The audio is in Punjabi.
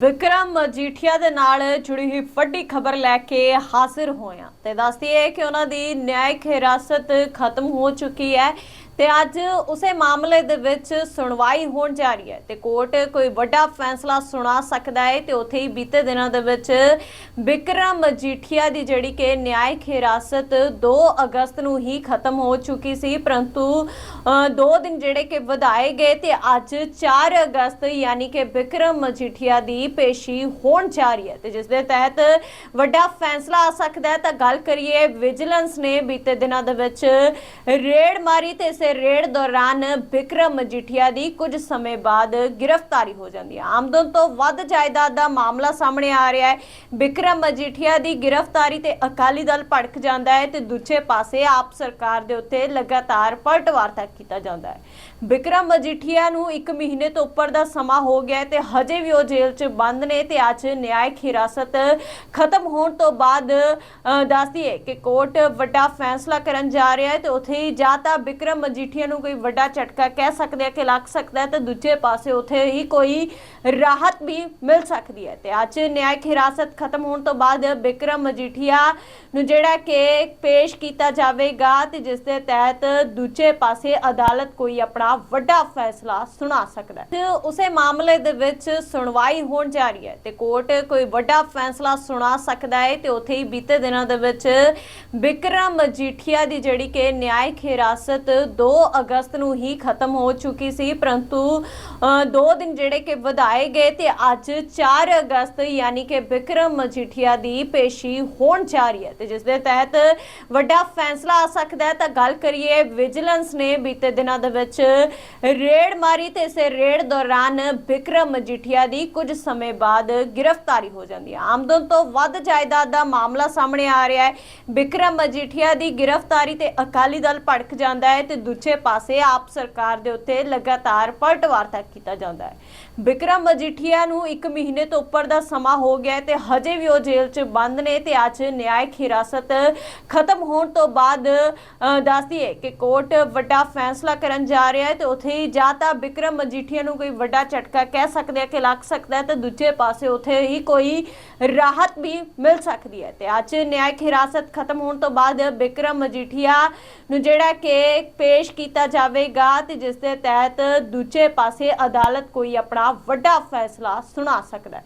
ਵਿਕਰਮ ਮਜੀਠੀਆ ਦੇ ਨਾਲ ਜੁੜੀ ਹੋਈ ਵੱਡੀ ਖਬਰ ਲੈ ਕੇ ਹਾਜ਼ਰ ਹੋਇਆ ਤੇ ਦੱਸਦੀ ਹੈ ਕਿ ਉਹਨਾਂ ਦੀ ਨਿਆਇਕ ਹਿਰਾਸਤ ਖਤਮ ਹੋ ਚੁੱਕੀ ਹੈ। ਤੇ ਅੱਜ ਉਸੇ ਮਾਮਲੇ ਦੇ ਵਿੱਚ ਸੁਣਵਾਈ ਹੋਣ ਜਾ ਰਹੀ ਹੈ ਤੇ ਕੋਰਟ ਕੋਈ ਵੱਡਾ ਫੈਸਲਾ ਸੁਣਾ ਸਕਦਾ ਹੈ ਤੇ ਉੱਥੇ ਹੀ ਬੀਤੇ ਦਿਨਾਂ ਦੇ ਵਿੱਚ ਵਿਕਰਮ ਮਜੀਠੀਆ ਦੀ ਜਿਹੜੀ ਕਿ ਨਿਆਇਕ ਹਿਰਾਸਤ 2 ਅਗਸਤ ਨੂੰ ਹੀ ਖਤਮ ਹੋ ਚੁੱਕੀ ਸੀ ਪਰੰਤੂ ਅ, ਦੋ ਦਿਨ ਜਿਹੜੇ ਕਿ ਵਧਾਏ ਗਏ ਤੇ ਅੱਜ 4 ਅਗਸਤ ਯਾਨੀ ਕਿ ਵਿਕਰਮ ਮਜੀਠੀਆ ਦੀ ਪੇਸ਼ੀ ਹੋਣ ਜਾ ਰਹੀ ਹੈ ਤੇ ਜਿਸ ਦੇ ਤਹਿਤ ਵੱਡਾ ਫੈਸਲਾ ਆ ਸਕਦਾ ਹੈ। ਤਾਂ ਗੱਲ ਕਰੀਏ ਵਿਜੀਲੈਂਸ ਨੇ ਬੀਤੇ ਦਿਨਾਂ ਦੇ ਵਿੱਚ ਰੇਡ ਮਾਰੀ ਤੇ ਇਸੇ ਰੇਡ ਦੌਰਾਨ ਵਿਕਰਮ ਮਜੀਠੀਆ ਦੀ ਕੁਝ ਸਮੇਂ ਬਾਅਦ ਗ੍ਰਿਫਤਾਰੀ ਹੋ ਜਾਂਦੀ ਹੈ। ਆਮਦਨ ਤੋਂ ਵੱਧ ਜਾਇਦਾਦ ਦਾ ਮਾਮਲਾ ਸਾਹਮਣੇ ਆ ਰਿਹਾ ਹੈ। ਵਿਕਰਮ ਮਜੀਠੀਆ ਦੀ ਗ੍ਰਿਫਤਾਰੀ ਤੇ ਅਕਾਲੀ ਦਲ ਭੜਕ ਜਾਂਦਾ ਹੈ ਤੇ ਦੂਜੇ ਪਾਸੇ ਆਪ ਸਰਕਾਰ ਦੇ ਉੱਤੇ ਲਗਾਤਾਰ ਪਲਟਵਾਰ ਕੀਤਾ ਜਾਂਦਾ ਹੈ। ਵਿਕਰਮ ਮਜੀਠੀਆ ਨੂੰ 1 ਮਹੀਨੇ ਤੋਂ ਉੱਪਰ ਦਾ ਸਮਾਂ ਹੋ ਗਿਆ ਤੇ ਹਜੇ ਵੀ ਉਹ ਜੇਲ੍ਹ 'ਚ ਬੰਦ ਨੇ ਤੇ ਅੱਜ ਨਿਆਇਕ ਹਿਰਾਸਤ ਖਤਮ ਹੋਣ ਤੋਂ ਬਾਅਦ ਦੱਸਦੀ ਹੈ ਕਿ ਕੋਰਟ ਵੱਡਾ ਫੈਸਲਾ ਕਰਨ ਜਾ ਰਿਹਾ ਹੈ ਤੇ ਉੱਥੇ ਹੀ ਜਾਂ ਤਾਂ ਵਿਕਰਮ ਮਜੀਠੀਆ ਨੂੰ ਕੋਈ ਵੱਡਾ ਝਟਕਾ ਕਹਿ ਸਕਦੇ ਆ ਕਿ ਲੱਗ ਸਕਦਾ ਹੈ, ਤੇ ਦੂਜੇ ਪਾਸੇ ਉੱਥੇ ਹੀ ਕੋਈ ਰਾਹਤ ਵੀ ਮਿਲ ਸਕਦੀ ਹੈ। ਤੇ ਅੱਜ ਨਿਆਇਕ ਹਿਰਾਸਤ ਖਤਮ ਹੋਣ ਤੋਂ ਬਾਅਦ ਵਿਕਰਮ ਮਜੀਠੀਆ ਨੂੰ ਜਿਹੜਾ ਕਿ ਪੇਸ਼ ਕੀਤਾ ਜਾਵੇਗਾ ਤੇ ਜਿਸ ਦੇ ਤਹਿਤ ਦੂਜੇ ਪਾਸੇ ਅਦਾਲਤ ਕੋਈ ਆਪਣਾ ਵੱਡਾ ਫੈਸਲਾ ਸੁਣਾ ਸਕਦਾ ਹੈ। ਤੇ ਉਸੇ ਮਾਮਲੇ ਦੇ ਵਿੱਚ ਸੁਣਵਾਈ ਹੋਣ ਜਾ ਰਹੀ ਹੈ ਤੇ ਕੋਰਟ ਕੋਈ ਵੱਡਾ ਫੈਸਲਾ ਸੁਣਾ ਸਕਦਾ ਹੈ ਤੇ ਉੱਥੇ ਹੀ ਬੀਤੇ ਦਿਨਾਂ ਦੇ ਵਿੱਚ ਬਿਕਰਮ ਮਜੀਠੀਆ ਦੀ ਜਿਹੜੀ ਕਿ ਨਿਆਇਕ ਹਿਰਾਸਤ 2 ਅਗਸਤ ਨੂੰ ਹੀ ਖਤਮ ਹੋ ਚੁੱਕੀ ਸੀ ਪਰੰਤੂ ਅ, ਦੋ ਦਿਨ ਜਿਹੜੇ ਕਿ ਵਧਾਏ ਗਏ ਤੇ ਅੱਜ 4 ਅਗਸਤ ਯਾਨੀ ਕਿ ਵਿਕਰਮ ਮਜੀਠੀਆ ਦੀ ਪੇਸ਼ੀ ਹੋਣ ਜਾ ਰਹੀ ਹੈ ਤੇ ਜਿਸ ਦੇ ਤਹਿਤ ਵੱਡਾ ਫੈਸਲਾ ਆ ਸਕਦਾ ਹੈ। ਤਾਂ ਗੱਲ ਕਰੀਏ ਵਿਜੀਲੈਂਸ ਨੇ ਬੀਤੇ ਦਿਨਾਂ ਦੇ ਵਿੱਚ ਰੇਡ ਮਾਰੀ ਤੇ ਇਸੇ ਰੇਡ ਦੌਰਾਨ ਵਿਕਰਮ ਮਜੀਠੀਆ ਦੀ ਕੁਝ ਸਮੇਂ ਬਾਅਦ ਗ੍ਰਿਫਤਾਰੀ ਹੋ ਜਾਂਦੀ ਹੈ। ਆਮਦਨ ਤੋਂ ਵੱਧ ਜਾਇਦਾਦ ਦਾ ਮਾਮਲਾ ਸਾਹਮਣੇ ਆ ਰਿਹਾ ਹੈ। ਵਿਕਰਮ ਮਜੀਠੀਆ ਦੀ ਗ੍ਰਿਫਤਾਰੀ ਤੇ ਅਕਾਲੀ ਦਲ ਭੜਕ ਜਾਂਦਾ ਹੈ ਤੇ ਦੂਜੇ ਪਾਸੇ ਆਪ ਸਰਕਾਰ ਦੇ ਉੱਤੇ ਲਗਾਤਾਰ ਪਲਟਵਾਰ ਕੀਤਾ ਜਾਂਦਾ ਹੈ। ਬਿਕਰਮ ਮਜੀਠੀਆ ਨੂੰ 1 ਮਹੀਨੇ ਤੋਂ ਉੱਪਰ ਦਾ ਸਮਾਂ ਹੋ ਗਿਆ ਤੇ ਹਜੇ ਵੀ ਉਹ ਜੇਲ੍ਹ 'ਚ ਬੰਦ ਨੇ ਤੇ ਅੱਜ ਨਿਆਇਕ ਹਿਰਾਸਤ ਖਤਮ ਹੋਣ ਤੋਂ ਬਾਅਦ ਦੱਸਦੀ ਹੈ ਕਿ ਕੋਰਟ ਵੱਡਾ ਫੈਸਲਾ ਕਰਨ ਜਾ ਰਿਹਾ ਹੈ ਤੇ ਉੱਥੇ ਹੀ ਜਾਂ ਤਾਂ ਬਿਕਰਮ ਮਜੀਠੀਆ ਨੂੰ ਕੋਈ ਵੱਡਾ ਝਟਕਾ ਕਹਿ ਸਕਦੇ ਆ ਕਿ ਲੱਗ ਸਕਦਾ ਹੈ ਤੇ ਦੂਜੇ ਪਾਸੇ ਉੱਥੇ ਹੀ ਕੋਈ ਰਾਹਤ ਵੀ ਮਿਲ ਸਕਦੀ ਹੈ। ਤੇ ਅੱਜ ਨਿਆਇਕ ਹਿਰਾਸਤ ਖਤਮ ਹੋਣ ਤੋਂ ਬਾਅਦ ਬਿਕਰਮ ਮਜੀਠੀਆ ਨੂੰ ਜਿਹੜਾ ਕਿ ਪੇਸ਼ ਕੀਤਾ ਜਾਵੇਗਾ ਤੇ ਜਿਸ ਦੇ ਤਹਿਤ ਦੂਜੇ ਪਾਸੇ ਅਦਾਲਤ ਕੋਈ ਆਪਣਾ ਵੱਡਾ ਫੈਸਲਾ ਸੁਣਾ ਸਕਦਾ ਹੈ।